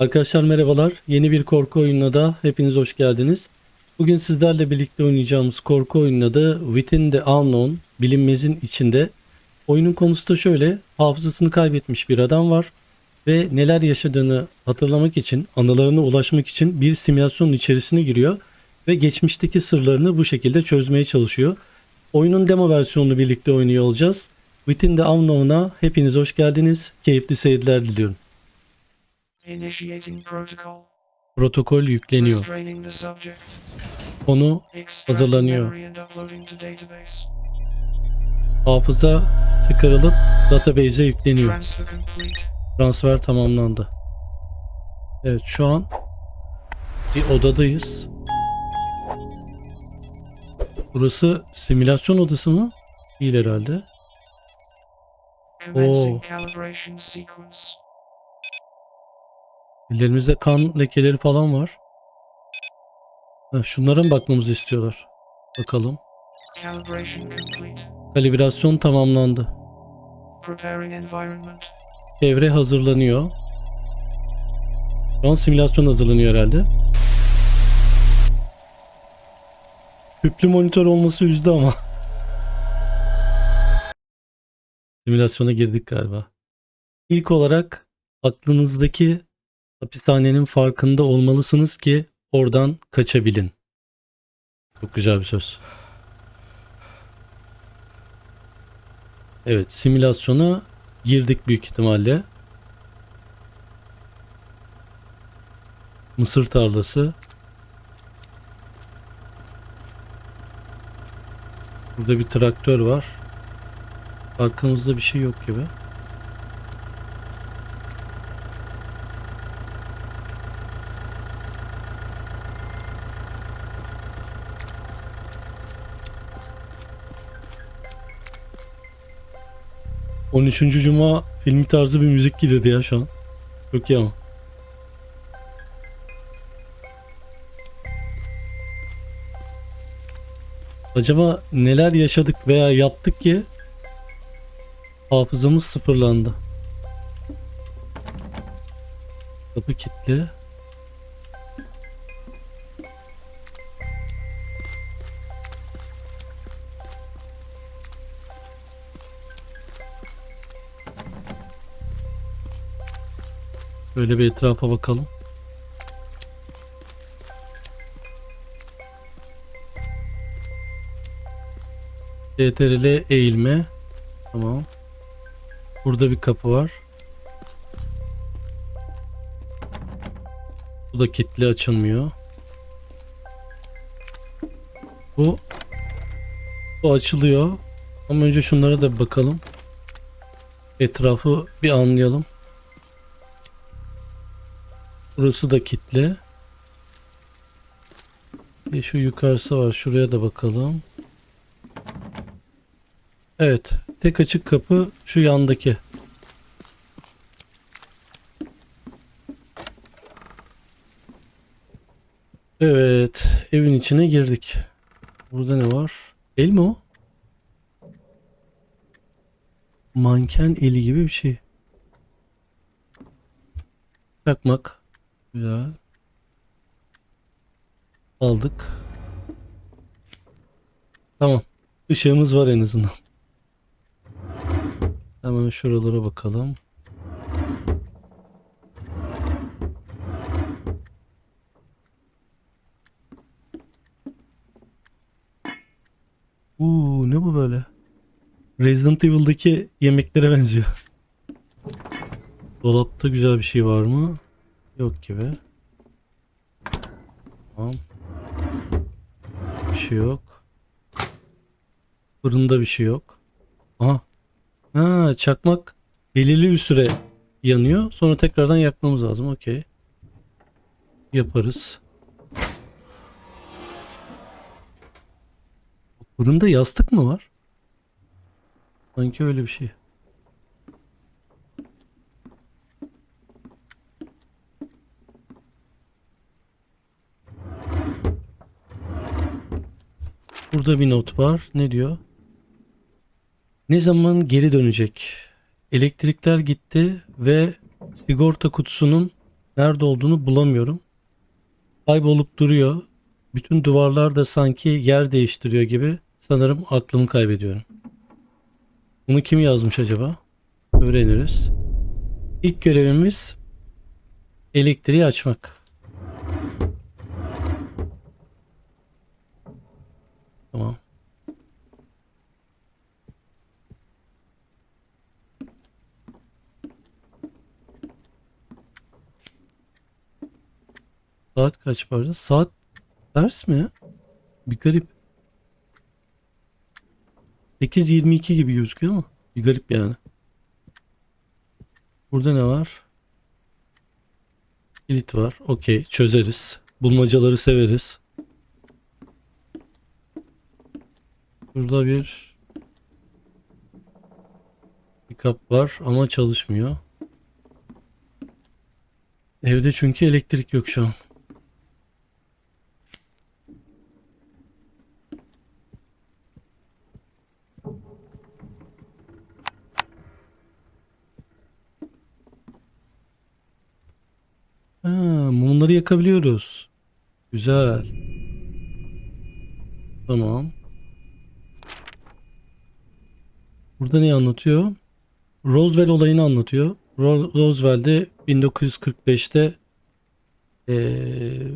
Arkadaşlar merhabalar. Yeni bir korku oyununa da hepiniz hoş geldiniz. Bugün sizlerle birlikte oynayacağımız korku oyunun adı Within the Unknown, bilinmezin içinde. Oyunun konusu da şöyle, hafızasını kaybetmiş bir adam var ve neler yaşadığını hatırlamak için, anılarına ulaşmak için bir simülasyonun içerisine giriyor ve geçmişteki sırlarını bu şekilde çözmeye çalışıyor. Oyunun demo versiyonunu birlikte oynuyor olacağız. Within the Unknown'a hepiniz hoş geldiniz. Keyifli seyirler diliyorum. Protokol yükleniyor. Konu Hazırlanıyor. hafıza çıkarılıp database'e yükleniyor. Transfer tamamlandı. Evet şu an bir odadayız. Burası simülasyon odası mı? Değil herhalde. Oo. Ellerimizde kan lekeleri falan var. Ha, şunlara mı bakmamızı istiyorlar? Bakalım. Kalibrasyon tamamlandı. Çevre hazırlanıyor. Şu an simülasyon hazırlanıyor herhalde. Tüplü monitör olması üzdü ama. Simülasyona girdik galiba. İlk olarak aklınızdaki hapishanenin farkında olmalısınız ki oradan kaçabilin. Çok güzel bir söz. Evet simülasyona girdik büyük ihtimalle. Mısır tarlası. Burada bir traktör var. Arkamızda bir şey yok gibi. On üçüncü Cuma filmi tarzı bir müzik gelirdi ya şu an. Çok iyi ama. Acaba neler yaşadık veya yaptık ki hafızamız sıfırlandı. Kapı kilitli. Böyle bir etrafa bakalım. CTRL eğilme. Tamam. Burada bir kapı var. Bu da kilitli açılmıyor. Bu bu açılıyor. Ama önce şunlara da bakalım. Etrafı bir anlayalım. Burası da kilitli. Bir şu yukarısı var. Şuraya da bakalım. Evet. Tek açık kapı şu yandaki. Evet. Evin içine girdik. Burada ne var? El mi o? Manken eli gibi bir şey. Çakmak. Güzel. Aldık. Tamam. Işığımız var en azından. Hemen şuralara bakalım. Uuu ne bu böyle? Resident Evil'daki yemeklere benziyor. Dolapta güzel bir şey var mı? Yok gibi. Tamam. Bir şey yok. Fırında bir şey yok. Aha. Ha, çakmak belirli bir süre yanıyor. Sonra tekrardan yakmamız lazım. Okey. Yaparız. Fırında yastık mı var? Sanki öyle bir şey. Burada bir not var. Ne diyor? Ne zaman geri dönecek? Elektrikler gitti ve sigorta kutusunun Nerede olduğunu bulamıyorum. Kaybolup duruyor. Bütün duvarlar da sanki yer değiştiriyor gibi. Sanırım aklımı kaybediyorum. Bunu kim yazmış acaba? Öğreniriz. İlk görevimiz elektriği açmak. Tamam. Saat kaç vardı? Saat ters mi? Bir garip. 8.22 gibi gözüküyor ama bir garip yani. Burada ne var? Kilit var. Okey çözeriz. Bulmacaları severiz. Burada bir pick-up var ama çalışmıyor. Evde çünkü elektrik yok şu an. Ha, mumları yakabiliyoruz. Güzel. Tamam. Burada ne anlatıyor? Roswell olayını anlatıyor. Ro- Roswell'de 1945'te eee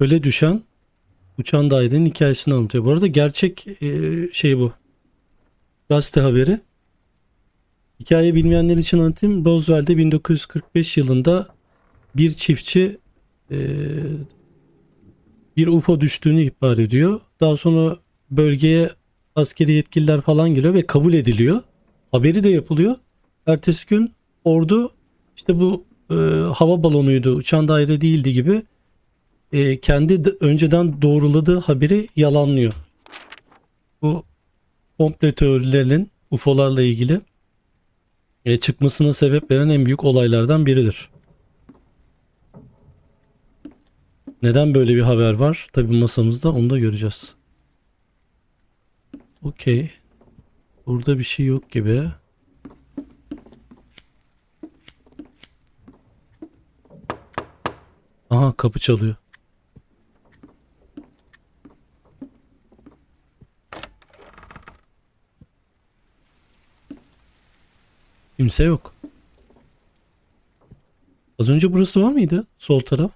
böyle düşen uçan dairenin hikayesini anlatıyor. Bu arada gerçek eee, şey bu. Gazete haberi. Hikaye bilmeyenler için anlatayım. Roswell'de 1945 yılında bir çiftçi eee, bir UFO düştüğünü ihbar ediyor. Daha sonra bölgeye askeri yetkililer falan geliyor ve kabul ediliyor. Haberi de yapılıyor. Ertesi gün ordu işte bu e, hava balonuydu, uçan daire değildi gibi e, kendi d- önceden doğruladığı haberi yalanlıyor. Bu komple teorilerinin UFO'larla ilgili e, çıkmasına sebep veren en büyük olaylardan biridir. Neden böyle bir haber var? Tabii masamızda onu da göreceğiz. Okey. Burada bir şey yok gibi. Aha kapı çalıyor. Kimse yok. Az önce burası var mıydı? Sol taraf.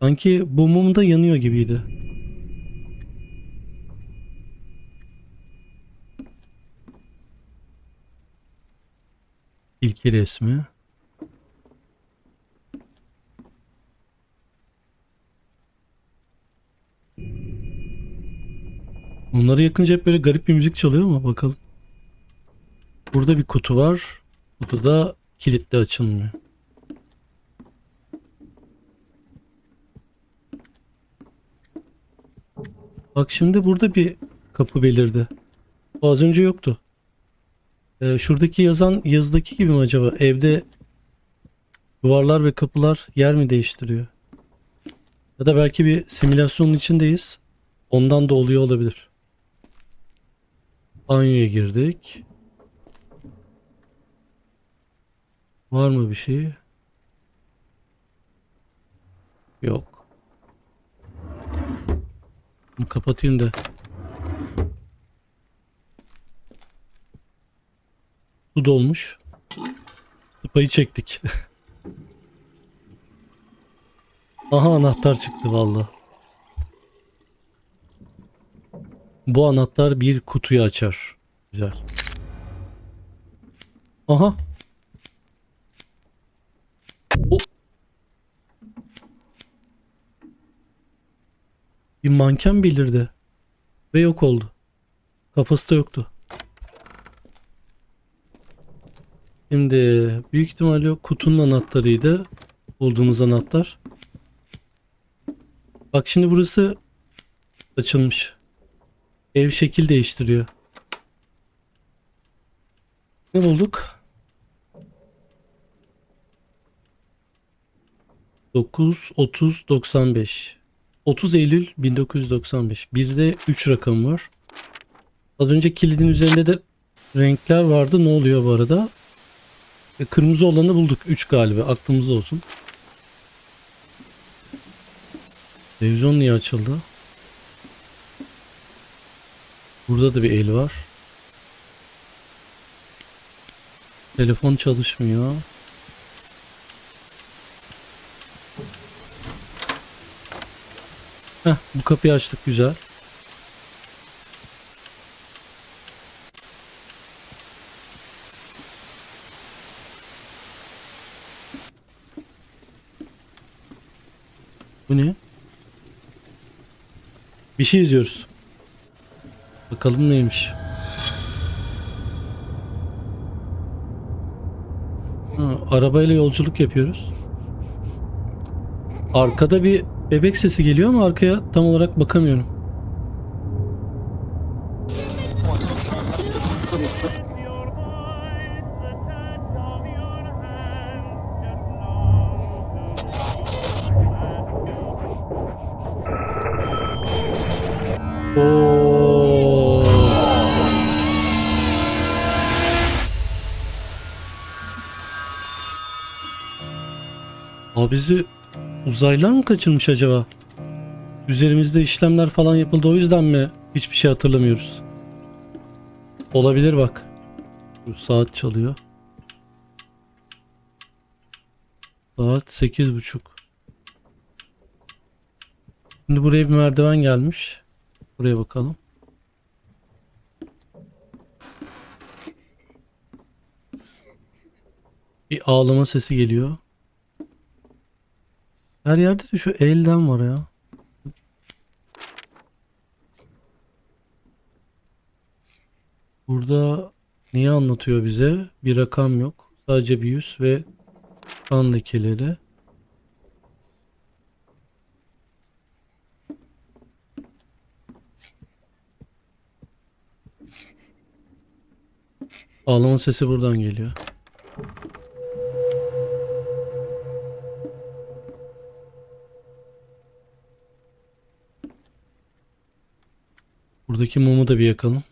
Sanki bu mum da yanıyor gibiydi. İlki resmi. Onları yakınca hep böyle garip bir müzik çalıyor ama bakalım. Burada bir kutu var. Kutuda kilitli açılmıyor. Bak şimdi burada bir kapı belirdi. Az önce yoktu. Ee, şuradaki yazan yazıdaki gibi mi acaba? Evde duvarlar ve kapılar yer mi değiştiriyor? Ya da belki bir simülasyonun içindeyiz. Ondan da oluyor olabilir. Banyoya girdik. Var mı bir şey? Yok. Bunu kapatayım da. Su dolmuş. Tıpayı çektik. Aha anahtar çıktı valla. Bu anahtar bir kutuyu açar. Güzel. Aha. O. Bir manken belirdi. Ve yok oldu. Kafası da yoktu. Şimdi büyük ihtimalle kutunun anahtarıydı. Bulduğumuz anahtar. Bak şimdi burası açılmış. Ev şekil değiştiriyor. Ne bulduk? 9, 30, 95. 30 Eylül 1995. Bir de 3 rakam var. Az önce kilidin üzerinde de renkler vardı. Ne oluyor bu arada? E, kırmızı olanı bulduk. 3 galiba. Aklımızda olsun. Televizyon niye açıldı? Burada da bir el var. Telefon çalışmıyor. Heh, bu kapıyı açtık güzel. Bu ne? Bir şey izliyoruz. Bakalım neymiş. Ha, arabayla yolculuk yapıyoruz. Arkada bir bebek sesi geliyor ama arkaya tam olarak bakamıyorum. Abi bizi uzaylılar mı kaçırmış acaba? Üzerimizde işlemler falan yapıldı o yüzden mi hiçbir şey hatırlamıyoruz? Olabilir bak. Bu saat çalıyor. Saat sekiz buçuk. Şimdi buraya bir merdiven gelmiş. Buraya bakalım. Bir ağlama sesi geliyor. Her yerde de şu elden var ya. Burada neyi anlatıyor bize? Bir rakam yok. Sadece bir yüz ve kan lekeleri. Ağlama sesi buradan geliyor. Buradaki mumu da bir yakalım.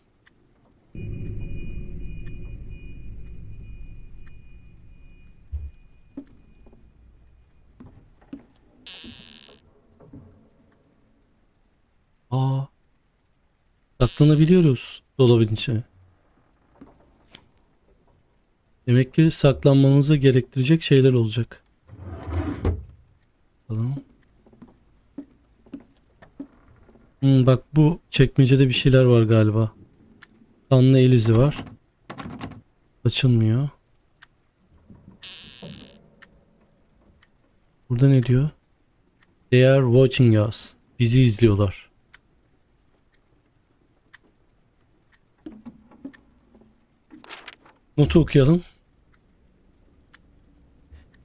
Aa. Saklanabiliyoruz dolabın içine. Demek ki saklanmanızı gerektirecek şeyler olacak. Tamam. Hmm, bak bu çekmecede bir şeyler var galiba. Kanlı el izi var. Açılmıyor. Burada ne diyor? They are watching us. Bizi izliyorlar. Notu okuyalım.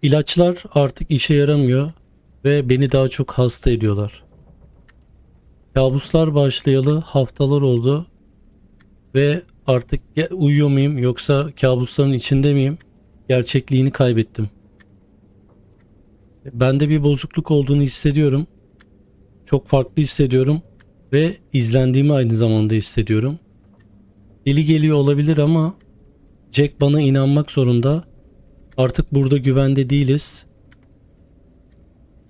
İlaçlar artık işe yaramıyor ve beni daha çok hasta ediyorlar. Kabuslar başlayalı haftalar oldu ve artık uyuyor muyum yoksa kabusların içinde miyim? Gerçekliğini kaybettim. Bende bir bozukluk olduğunu hissediyorum. Çok farklı hissediyorum ve izlendiğimi aynı zamanda hissediyorum. Deli geliyor olabilir ama Jack bana inanmak zorunda. Artık burada güvende değiliz.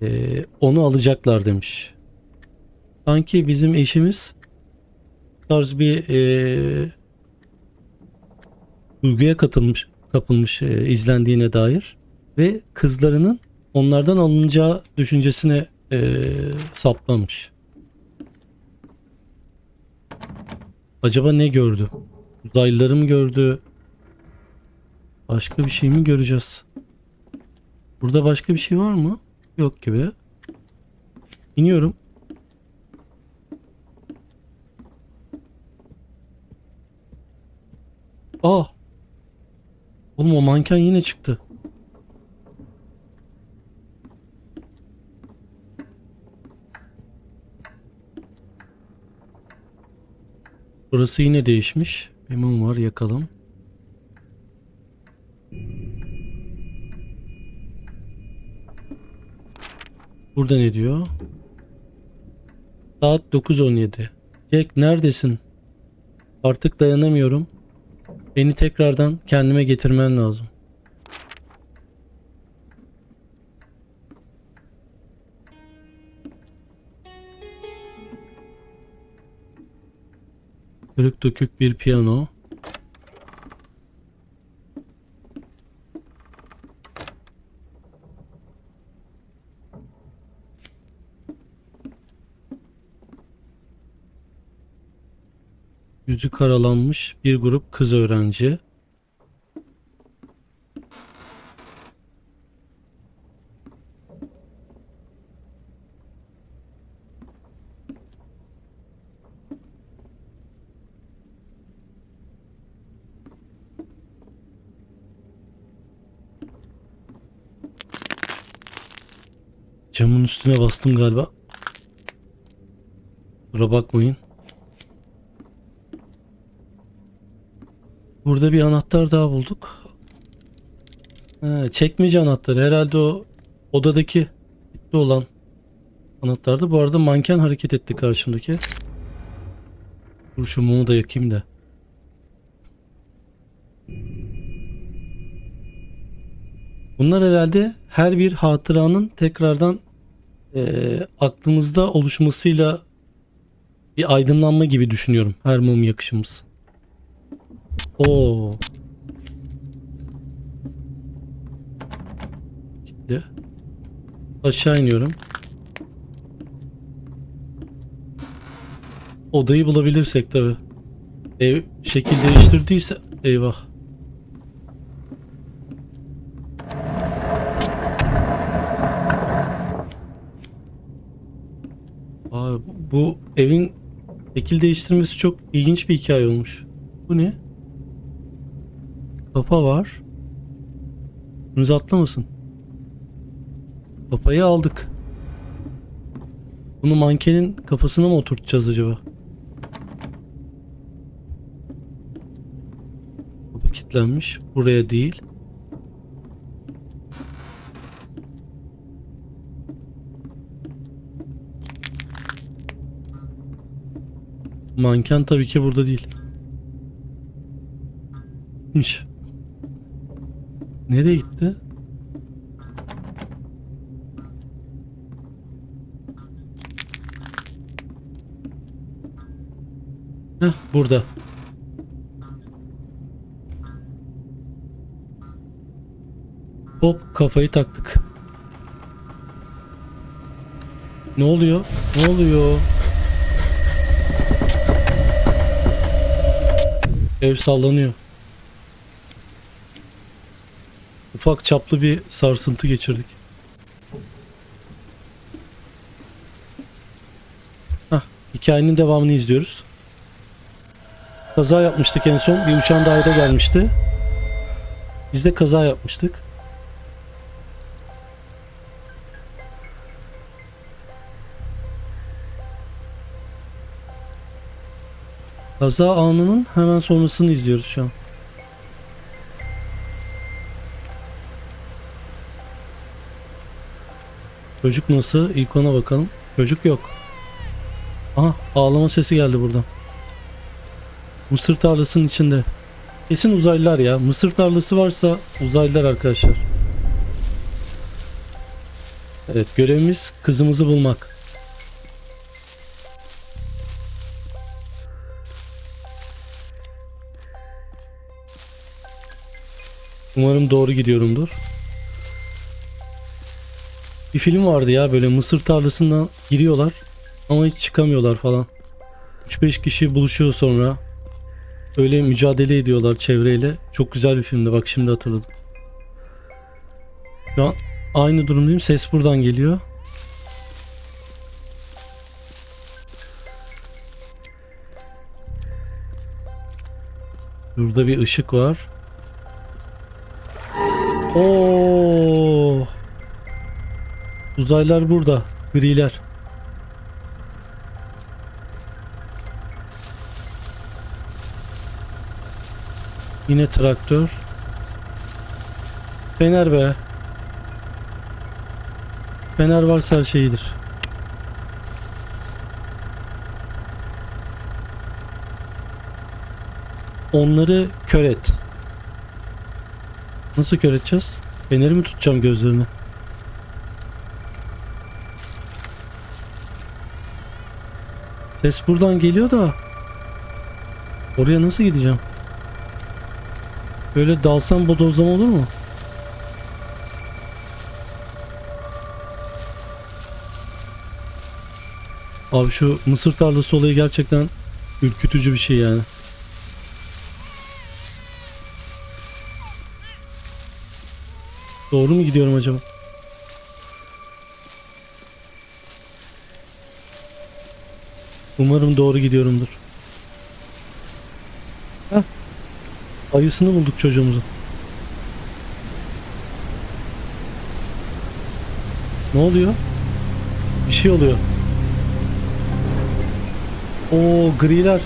Ee, onu alacaklar demiş. Sanki bizim eşimiz tarz bir ee, duyguya katılmış, kapılmış ee, izlendiğine dair ve kızlarının onlardan alınacağı düşüncesine ee, saplanmış. Acaba ne gördü? Uzaylıları mı gördü? Başka bir şey mi göreceğiz? Burada başka bir şey var mı? Yok gibi. İniyorum. Aa. Oğlum o manken yine çıktı. Burası yine değişmiş. Bir mum var yakalım. Burada ne diyor? Saat 9.17. Jack neredesin? Artık dayanamıyorum. Beni tekrardan kendime getirmen lazım. Kırık dökük bir piyano. Yüzü karalanmış bir grup kız öğrenci. Camın üstüne bastım galiba. Kusura bakmayın. Burada bir anahtar daha bulduk. He, çekmece anahtarı. Herhalde o odadaki kilitli olan anahtardı. Bu arada manken hareket etti karşımdaki. Dur şu mumu da yakayım da. Bunlar herhalde her bir hatıranın tekrardan eee, aklımızda oluşmasıyla bir aydınlanma gibi düşünüyorum. Her mum yakışımız. Oo. Gitti. Aşağı iniyorum. Odayı bulabilirsek tabi. Ev şekil değiştirdiyse eyvah. Aa, bu evin şekil değiştirmesi çok ilginç bir hikaye olmuş. Bu ne? Kafa var. Önünüze atlamasın. Kafayı aldık. Bunu mankenin kafasına mı oturtacağız acaba? Kapı kilitlenmiş. Buraya değil. Manken tabii ki burada değil. Gitmiş. Nereye gitti? Heh, burada. Hop kafayı taktık. Ne oluyor? Ne oluyor? Ev sallanıyor. Ufak çaplı bir sarsıntı geçirdik. Hah, hikayenin devamını izliyoruz. Kaza yapmıştık en son. Bir uçağın daire gelmişti. Biz de kaza yapmıştık. Kaza anının hemen sonrasını izliyoruz şu an. Çocuk nasıl? İlk ona bakalım. Çocuk yok. Aha ağlama sesi geldi buradan. Mısır tarlasının içinde. Kesin uzaylılar ya. Mısır tarlası varsa uzaylılar arkadaşlar. Evet görevimiz kızımızı bulmak. Umarım doğru gidiyorumdur. Bir film vardı ya böyle mısır tarlasına giriyorlar ama hiç çıkamıyorlar falan. 3-5 kişi buluşuyor sonra. Öyle mücadele ediyorlar çevreyle. Çok güzel bir filmdi bak şimdi hatırladım. Şu an aynı durumdayım. Ses buradan geliyor. Burada bir ışık var. Oo. Uzaylılar burada. Griler. Yine traktör. Fener be. Fener varsa her şeyidir. Onları kör et. Nasıl kör edeceğiz? Feneri mi tutacağım gözlerine? Ses buradan geliyor da Oraya nasıl gideceğim? Böyle dalsam bodozlama olur mu? Abi şu mısır tarlası olayı gerçekten ürkütücü bir şey yani. Doğru mu gidiyorum acaba? Umarım doğru gidiyorumdur. Heh. Ayısını bulduk çocuğumuzun. Ne oluyor? Bir şey oluyor. Oo griler.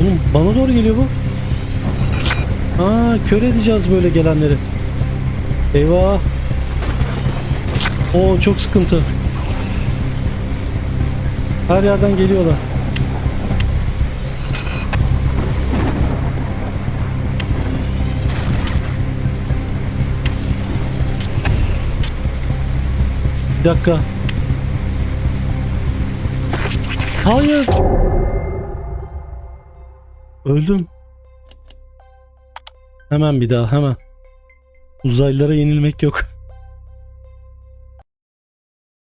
Oğlum bana doğru geliyor bu. Aa kör edeceğiz böyle gelenleri. Eyvah. Oo çok sıkıntı. Her yerden geliyorlar. Bir dakika. Hayır. Öldüm. Hemen bir daha hemen. Uzaylılara yenilmek yok.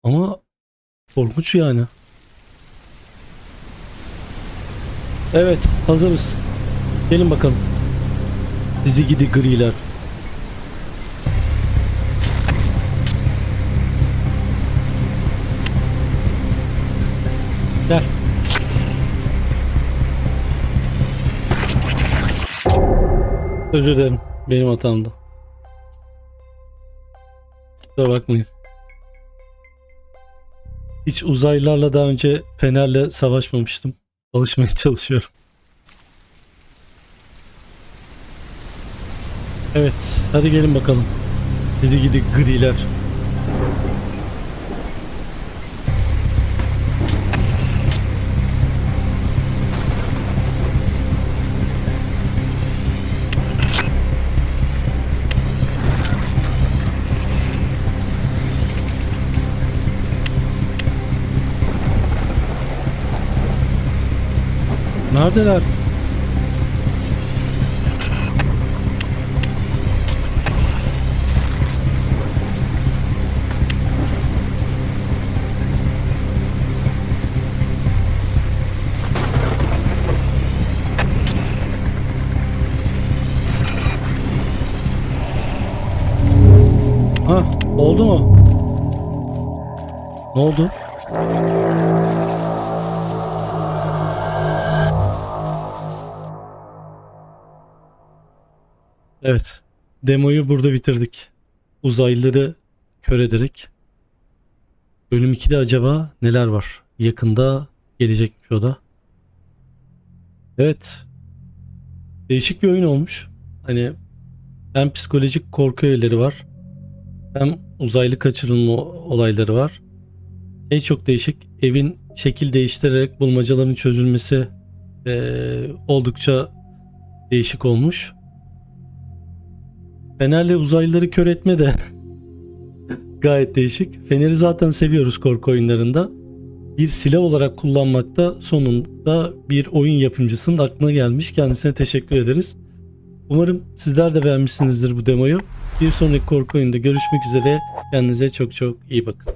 Ama korkunç yani. Evet hazırız. Gelin bakalım. Sizi gidi griler. Gel. Özür dilerim. Benim hatamdı. Kusura bakmayın. Hiç uzaylılarla daha önce Fener'le savaşmamıştım. Alışmaya çalışıyorum. Evet, hadi gelin bakalım. Gidi gidi griler. Neredeler? Ha, oldu mu? Ne oldu? Demoyu burada bitirdik. Uzaylıları kör ederek. Bölüm 2'de acaba neler var? Yakında gelecekmiş o da. Evet. Değişik bir oyun olmuş. Hani hem psikolojik korku öğeleri var. Hem uzaylı kaçırılma olayları var. Şey çok değişik. Evin şekil değiştirerek bulmacaların çözülmesi eee, oldukça değişik olmuş. Fenerle uzaylıları kör etme de gayet değişik. Feneri zaten seviyoruz korku oyunlarında. Bir silah olarak kullanmakta sonunda bir oyun yapımcısının aklına gelmiş. Kendisine teşekkür ederiz. Umarım sizler de beğenmişsinizdir bu demoyu. Bir sonraki korku oyunda görüşmek üzere. Kendinize çok çok iyi bakın.